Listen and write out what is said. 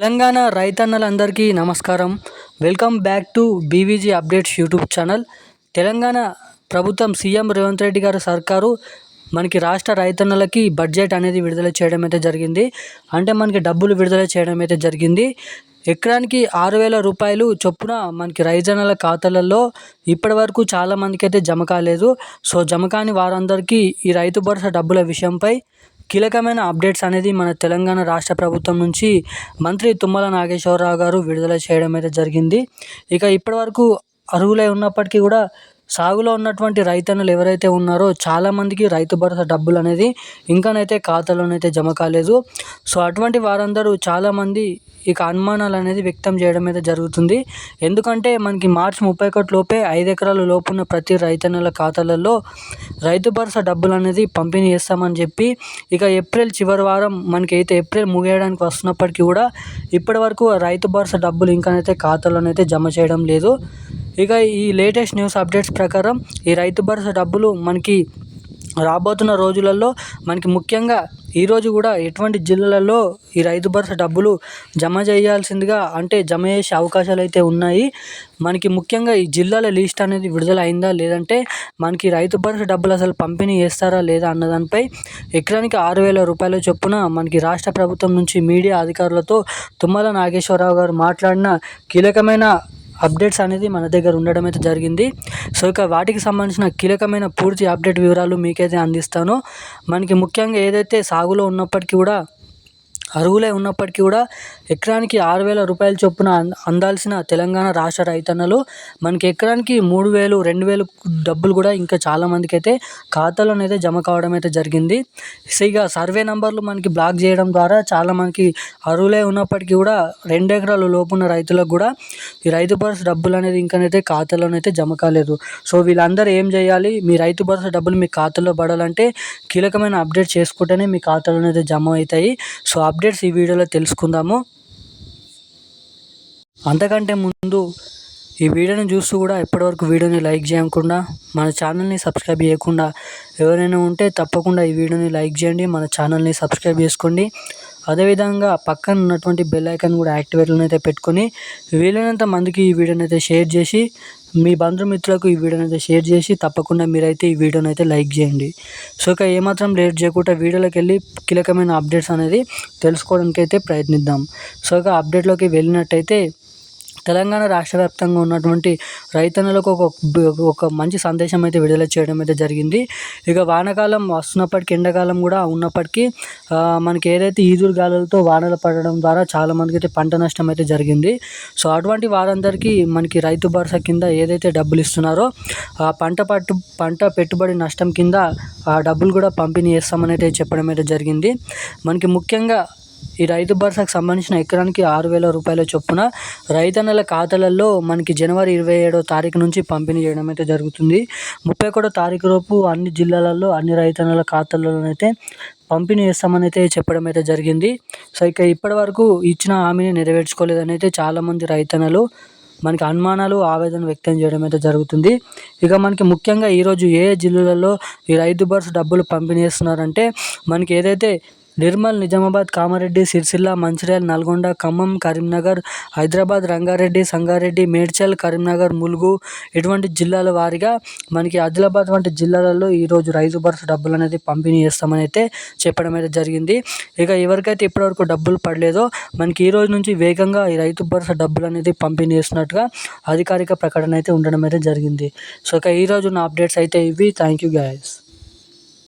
తెలంగాణ రైతన్నలందరికీ నమస్కారం. Welcome back to BVG updates YouTube channel. Telangana ప్రభుత్వం సీఎం రేవంత్ రెడ్డి గారు సర్కారు మనకి రాష్ట్ర రైతన్నలకి బడ్జెట్ అనేది విడుదల చేయడం అయితే జరిగింది. అంటే మనకి డబ్బులు విడుదల చేయడం అయితే జరిగింది. ఎకరానికి ఆరు వేల రూపాయలు చొప్పున మనకి రైతన్నల ఖాతాలలో ఇప్పటి వరకు చాలామందికి అయితే జమ కాలేదు. సో జమ కాని వారందరికీ ఈ రైతు భరోసా డబ్బుల విషయంపై కీలకమైన అప్డేట్స్ అనేది మన తెలంగాణ రాష్ట్ర ప్రభుత్వం నుంచి మంత్రి తుమ్మల నాగేశ్వరరావు గారు విడుదల చేయడం అయితే జరిగింది. ఇక ఇప్పటివరకు అర్హులై ఉన్నప్పటికీ కూడా సాగులో ఉన్నటువంటి రైతన్నలు ఎవరైతే ఉన్నారో చాలామందికి రైతు భరోసా డబ్బులు అనేది ఇంకానైతే ఖాతాలోనైతే జమ కాలేదు. సో అటువంటి వారందరూ చాలామంది ఇక అనుమానాలు అనేది వ్యక్తం చేయడం అయితే జరుగుతుంది. ఎందుకంటే మనకి మార్చి ముప్పై ఒకటి లోపే ఐదు ఎకరాల లోపున్న ప్రతి రైతన్నల ఖాతాలలో రైతు భరోసా డబ్బులు అనేది పంపిణీ చేస్తామని చెప్పి ఇక ఏప్రిల్ చివరి వారం మనకి అయితే ఏప్రిల్ ముగియడానికి వస్తున్నప్పటికీ కూడా ఇప్పటి వరకు రైతు భరోసా డబ్బులు ఇంకానైతే ఖాతాలోనైతే జమ చేయడం లేదు. ఇక ఈ లేటెస్ట్ న్యూస్ అప్డేట్స్ ప్రకారం ఈ రైతు భరోసా డబ్బులు మనకి రాబోతున్న రోజులలో మనకి ముఖ్యంగా ఈరోజు కూడా ఎటువంటి జిల్లాలలో ఈ రైతు భరోసా డబ్బులు జమ చేయాల్సిందిగా అంటే జమ చేసే అవకాశాలు అయితే ఉన్నాయి. మనకి ముఖ్యంగా ఈ జిల్లాల లిస్ట్ అనేది విడుదల అయిందా లేదంటే మనకి రైతు భరోసా డబ్బులు అసలు పంపిణీ చేస్తారా లేదా అన్న దానిపై ఎకరానికి ఆరు వేల రూపాయల చొప్పున మనకి రాష్ట్ర ప్రభుత్వం నుంచి మీడియా అధికారులతో తుమ్మల నాగేశ్వరరావు గారు మాట్లాడిన కీలకమైన అప్డేట్స్ అనేది మన దగ్గర ఉండడం అయితే జరిగింది. సో ఇక వాటికి సంబంధించిన కీలకమైన పూర్తి అప్డేట్ వివరాలు మీకైతే అందిస్తాను. మనకి ముఖ్యంగా ఏదైతే సాగులో ఉన్నప్పటికీ కూడా అర్హులై ఉన్నప్పటికీ కూడా ఎకరానికి ఆరు వేల రూపాయల చొప్పున అందాల్సిన తెలంగాణ రాష్ట్ర రైతన్నలు మనకి ఎకరానికి మూడు వేలు రెండు వేలు డబ్బులు కూడా ఇంకా చాలామందికి అయితే ఖాతాలోనైతే జమ కావడం అయితే జరిగింది ఇక సర్వే నెంబర్లు మనకి బ్లాక్ చేయడం ద్వారా చాలా మనకి అర్హులై ఉన్నప్పటికీ కూడా రెండు ఎకరాల లోపున్న రైతులకు కూడా ఈ రైతు భరోసా డబ్బులు అనేది ఇంకనైతే ఖాతాలోనైతే జమ కాలేదు. సో వీళ్ళందరూ ఏం చేయాలి? మీ రైతు భరోసా డబ్బులు మీ ఖాతాలో పడాలంటే కీలకమైన అప్డేట్ చేసుకుంటేనే మీ ఖాతాలోనైతే జమ అవుతాయి. సో అప్డేట్స్ ఈ వీడియోలో తెలుసుకుందాము. అంతకంటే ముందు ఈ వీడియోని చూస్తూ కూడా ఇప్పటివరకు వీడియోని లైక్ చేయకుండా మన ఛానల్ని సబ్స్క్రైబ్ చేయకుండా ఎవరైనా ఉంటే తప్పకుండా ఈ వీడియోని లైక్ చేయండి మన ఛానల్ని సబ్స్క్రైబ్ చేసుకోండి. అదేవిధంగా పక్కన ఉన్నటువంటి బెల్ ఐకాన్ కూడా యాక్టివేట్లను అయితే పెట్టుకొని వీలైనంత మందికి ఈ వీడియోని అయితే షేర్ చేసి మీ బంధుమిత్రులకు ఈ వీడియోని అయితే షేర్ చేసి తప్పకుండా మీరైతే ఈ వీడియోని అయితే లైక్ చేయండి. సో ఇక ఏమాత్రం లేట్ చేయకుండా వీడియోలోకి వెళ్ళి కీలకమైన అప్డేట్స్ అనేది తెలుసుకోవడానికి అయితే ప్రయత్నిద్దాం. సో ఇక అప్డేట్లోకి వెళ్ళినట్టయితే తెలంగాణ రాష్ట్ర వ్యాప్తంగా ఉన్నటువంటి రైతన్నలకు ఒక ఒక మంచి సందేశం అయితే విడుదల చేయడం అయితే జరిగింది. ఇక వానాకాలం వస్తున్నప్పటికీ ఎండాకాలం కూడా ఉన్నప్పటికీ మనకి ఏదైతే ఈదురు గాలులతో వానలు పడడం ద్వారా చాలామందికి అయితే పంట నష్టం అయితే జరిగింది. సో అటువంటి వారందరికీ మనకి రైతు భరోసా కింద ఏదైతే డబ్బులు ఇస్తున్నారో ఆ పంట పట్టు పంట పెట్టుబడి నష్టం కింద ఆ డబ్బులు కూడా పంపిణీ చేస్తామని అయితే చెప్పడం అయితే జరిగింది. మనకి ముఖ్యంగా ఈ రైతు భరోసాకు సంబంధించిన ఎకరానికి ఆరు వేల రూపాయల చొప్పున రైతన్నల ఖాతాలలో మనకి జనవరి ఇరవై ఏడో తారీఖు నుంచి పంపిణీ చేయడం అయితే జరుగుతుంది. ముప్పై ఒకటో తారీఖు లోపు అన్ని జిల్లాలలో అన్ని రైతన్నల ఖాతాలలోనైతే పంపిణీ చేస్తామని అయితే చెప్పడం అయితే జరిగింది. సో ఇక ఇప్పటి వరకు ఇచ్చిన హామీని నెరవేర్చుకోలేదని అయితే చాలామంది రైతన్నలు మనకి అనుమానాలు ఆవేదన వ్యక్తం చేయడం అయితే జరుగుతుంది. ఇక మనకి ముఖ్యంగా ఈరోజు ఏ జిల్లాలలో ఈ రైతు బర్స్ డబ్బులు పంపిణీ చేస్తున్నారంటే మనకి ఏదైతే నిర్మల్ నిజామాబాద్ కామారెడ్డి సిరిసిల్ల మంచిర్యాల నల్గొండ ఖమ్మం కరీంనగర్ హైదరాబాద్ రంగారెడ్డి సంగారెడ్డి మేడ్చల్ కరీంనగర్ ములుగు ఇటువంటి జిల్లాల వారీగా మనకి ఆదిలాబాద్ వంటి జిల్లాలలో ఈరోజు రైతు భరోసా డబ్బులు అనేది పంపిణీ చేస్తామని అయితే చెప్పడం అయితే జరిగింది. ఇక ఎవరికైతే ఇప్పటివరకు డబ్బులు పడలేదో మనకి ఈ రోజు నుంచి వేగంగా ఈ రైతు భరోసా డబ్బులు అనేది పంపిణీ చేస్తున్నట్టుగా అధికారిక ప్రకటన అయితే ఉండడం అయితే జరిగింది. సో ఇక ఈరోజు నా అప్డేట్స్ అయితే ఇవి. Thank you guys.